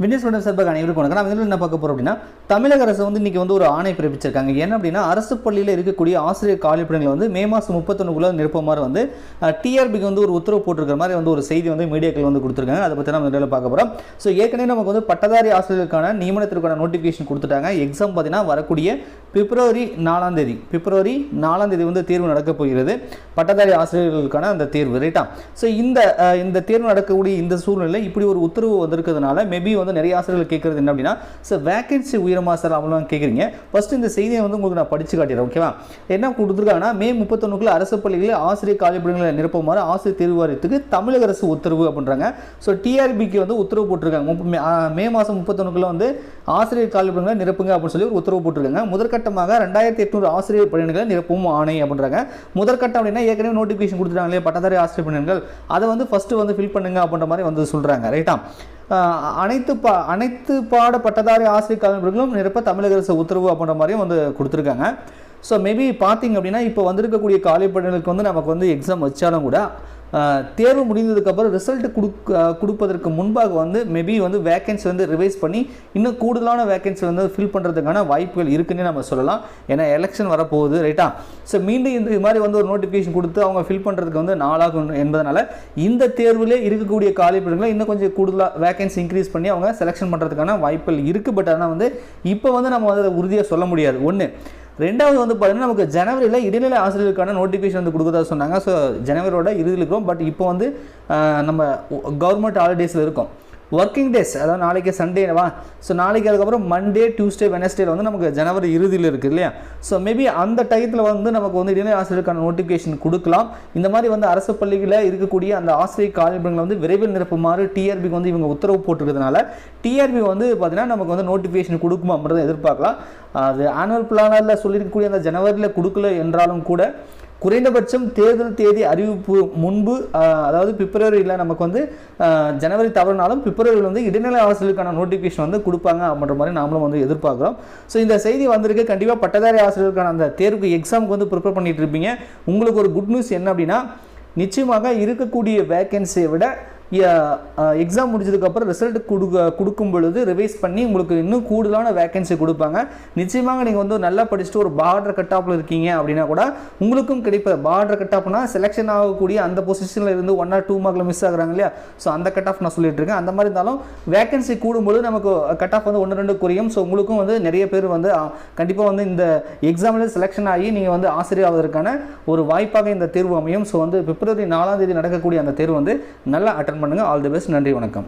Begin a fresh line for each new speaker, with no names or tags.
விண்டேஸ் madam சார்பாக அனைவருக்கும் வணக்கம். நான் இதில் என்ன பார்க்க போகிறோம் அப்படின்னா தமிழக அரசு வந்து இன்றைக்கி வந்து ஒரு ஆணை பிறப்பிச்சிருக்காங்க. என்ன அப்படின்னா அரசு பள்ளியில் இருக்கக்கூடிய ஆசிரியர் காலிப்பிடங்களை வந்து மே மாதம் முப்பத்தொன்னுக்குள்ளே நிரப்புமாறு வந்து டிஆர்பிக்கு வந்து ஒரு உத்தரவு போட்டிருக்கிற மாதிரி வந்து ஒரு செய்தி வந்து மீடியாக்கள் வந்து கொடுத்துருக்காங்க. அதை பற்றி நம்ம இதில் பார்க்க போகிறோம் ஸோ ஏற்கனவே நமக்கு வந்து பட்டதாரி ஆசிரியர்களுக்கான நியமனத்திற்கான நோட்டிஃபிகேஷன் கொடுத்துட்டாங்க. எக்ஸாம் பார்த்தீங்கன்னா வரக்கூடிய பிப்ரவரி நாலாம் தேதி. பிப்ரவரி நாலாம் தேதி வந்து தேர்வு நடக்கப் போகிறது. பட்டதாரி ஆசிரியர்களுக்கான அந்த தேர்வு ரைட்டா ஸோ இந்த இந்த தேர்வு நடக்கக்கூடிய இந்த சூழ்நிலை இப்படி ஒரு உத்தரவு வந்திருக்கிறதுனால மேபி வந்து நிறைய ஆசிரியர்கள் கேட்குறது என்ன அப்படின்னா சார் வேகன்சி உயரமா சார் அவ்வளோ கேட்குறீங்க. ஃபர்ஸ்ட் இந்த செய்தியை வந்து உங்களுக்கு நான் படித்து காட்டிடுறேன் ஓகேவா என்ன கொடுத்துருக்காங்கன்னா மே முப்பத்தொன்னுக்குள்ள அரசு பள்ளிகளில் ஆசிரியர் காலிப்பிடங்களை நிரப்புமாறு ஆசிரியர் தேர்வு வாரியத்துக்கு தமிழக அரசு உத்தரவு அப்படின்றாங்க. ஸோ டிஆர்பிக்கு வந்து உத்தரவு போட்டிருக்காங்க. முப்ப- மே- மே மாதம் முப்பத்தொன்னுக்குள்ள வந்து ஆசிரியர் காலிப்பிடங்களை நிரப்புங்க அப்படின்னு சொல்லி ஒரு உத்தரவு போட்டிருக்காங்க. முதற்கட்டமாக ரெண்டாயிரத்தி எட்நூறு ஆசிரியர் பணியிடங்களை நிரப்பவும் ஆணை அப்படின்றாங்க. முதற்கட்டம் அப்படின்னா ஏற்கனவே நோட்டிஃபிகேஷன் கொடுத்துட்டாங்க இல்லையா பட்டதாரி ஆசிரியர் பணியிடங்கள். அதை வந்து ஃபஸ்ட்டு வந்து ஃபில் பண்ணுங்க அப்படின்ற மாதிரி வந்து சொல்கிறாங்க ரைட்டா அனைத்து பா அனைத்து பாட பட்டதாரி ஆசிரியர் கல்விகளும் நிரப்ப தமிழக அரசு உத்தரவு அப்படின்ற மாதிரியும் வந்து கொடுத்துருக்காங்க. ஸோ மேபி பார்த்தீங்க அப்படின்னா இப்போ வந்திருக்கக்கூடிய காலை பணிகளுக்கு வந்து நமக்கு வந்து எக்ஸாம் வச்சாலும் கூட தேர்வு முடிந்ததுக்கப்புறம் ரிசல்ட் கொடுக்க கொடுப்பதற்கு முன்பாக வந்து மேபி வந்து வேக்கன்சி வந்து ரிவைஸ் பண்ணி இன்னும் கூடுதலான வேக்கன்சி வந்து ஃபில் பண்ணுறதுக்கான வாய்ப்புகள் இருக்குன்னே நம்ம சொல்லலாம். ஏன்னா எலெக்ஷன் வரப்போகுது ரைட்டா ஸோ மீண்டும் இந்த இது மாதிரி வந்து ஒரு நோட்டிஃபிகேஷன் கொடுத்து அவங்க ஃபில் பண்ணுறதுக்கு வந்து நாளாகும் என்பதனால இந்த தேர்வில் இருக்கக்கூடிய காலிப்படங்களை இன்னும் கொஞ்சம் கூடுதலாக வேக்கன்சி இன்க்ரீஸ் பண்ணி அவங்க செலெக்ஷன் பண்ணுறதுக்கான வாய்ப்புகள் இருக்குது பட் ஆனால் வந்து இப்போ வந்து நம்ம வந்து அதை உறுதியாக சொல்ல முடியாது. ஒன்று ரெண்டாவது வந்து பார்த்தீங்கன்னா நமக்கு ஜனவரியில் இடைநிலை ஆசிரியர்களுக்கான நோட்டிஃபிகேஷன் வந்து கொடுக்குறதா சொன்னாங்க. ஸோ ஜனவரியோட இறுதியில் இருக்கிறோம் பட் இப்போ வந்து நம்ம கவர்மெண்ட் ஹாலிடேஸில் இருக்கோம். ஒர்க்கிங் டேஸ் அதாவது நாளைக்கு சண்டேவா ஸோ நாளைக்கு அதுக்கப்புறம் மண்டே டியூஸ்டே வெனஸ்டேல வந்து நமக்கு ஜனவரி இறுதியில் இருக்குது இல்லையா? ஸோ மேபி அந்த டயத்தில் வந்து நமக்கு வந்து இடைநிலை ஆசிரியருக்கான நோட்டிஃபிகேஷன் கொடுக்கலாம். இந்த மாதிரி வந்து அரசு பள்ளிகளில் இருக்கக்கூடிய அந்த ஆசிரியர் காலிபங்களை வந்து விரைவில் நிரப்புமாறு டிஆர்பிக்கு வந்து இவங்க உத்தரவு போட்டிருக்கிறதுனால டிஆர்பி வந்து பார்த்தீங்கன்னா நமக்கு வந்து நோட்டிஃபிகேஷன் கொடுக்குமா அப்படின்றத எதிர்பார்க்கலாம். அது ஆனுவல் பிளானரில் சொல்லியிருக்கக்கூடிய அந்த ஜனவரியில் கொடுக்கல என்றாலும் கூட குறைந்தபட்சம் தேர்தல் தேதி அறிவிப்பு முன்பு அதாவது பிப்ரவரியில் நமக்கு வந்து ஜனவரி தவறினாலும் பிப்ரவரியில் வந்து இடைநிலை ஆசிரியருக்கான நோட்டிஃபிகேஷன் வந்து கொடுப்பாங்க அப்படின்ற மாதிரி நாமளும் வந்து எதிர்பார்க்குறோம். ஸோ இந்த செய்தி வந்திருக்கு. கண்டிப்பாக பட்டதாரி ஆசிரியருக்கான அந்த தேர்வுக்கு எக்ஸாமுக்கு வந்து ப்ரிப்பேர் பண்ணிட்டு இருப்பீங்க. உங்களுக்கு ஒரு குட் நியூஸ் என்ன அப்படின்னா நிச்சயமாக இருக்கக்கூடிய வேக்கன்சியை விட எக்ஸாம் uh, முடிஞ்சதுக்கப்புறம் ரிசல்ட் கொடுக்க கொடுக்கும் பொழுது ரிவைஸ் பண்ணி உங்களுக்கு இன்னும் கூடுதலான வேகன்சி கொடுப்பாங்க. நிச்சயமாக நீங்கள் வந்து நல்லா படிச்சுட்டு ஒரு பார்டர் கட் ஆஃபில் இருக்கீங்க அப்படின்னா கூட உங்களுக்கும் கிடைப்ப. பார்டர் கட் ஆஃப்னா செலெக்ஷன் ஆகக்கூடிய அந்த பொசிஷனில் இருந்து ஒன் ஆர் டூ மார்க்கில் மிஸ் ஆகுறாங்க இல்லையா? ஸோ அந்த கட் ஆஃப் நான் சொல்லிட்டு இருக்கேன். அந்த மாதிரி இருந்தாலும் வேகன்சி கூடும்போது நமக்கு கட் ஆஃப் வந்து ஒன்று ரெண்டு குறையும். ஸோ உங்களுக்கும் வந்து நிறைய பேர் வந்து கண்டிப்பாக வந்து இந்த எக்ஸாமில் செலெக்ஷன் ஆகி நீங்கள் வந்து ஆசிரியர் ஆவதற்கான ஒரு வாய்ப்பாக இந்த தேர்வு அமையும். ஸோ வந்து பிப்ரவரி நாலாம் தேதி நடக்கக்கூடிய அந்த தேர்வு வந்து நல்லா அட்டன் பண்ணுங்கள் ஆல் தி பெஸ்ட் நன்றி வணக்கம்.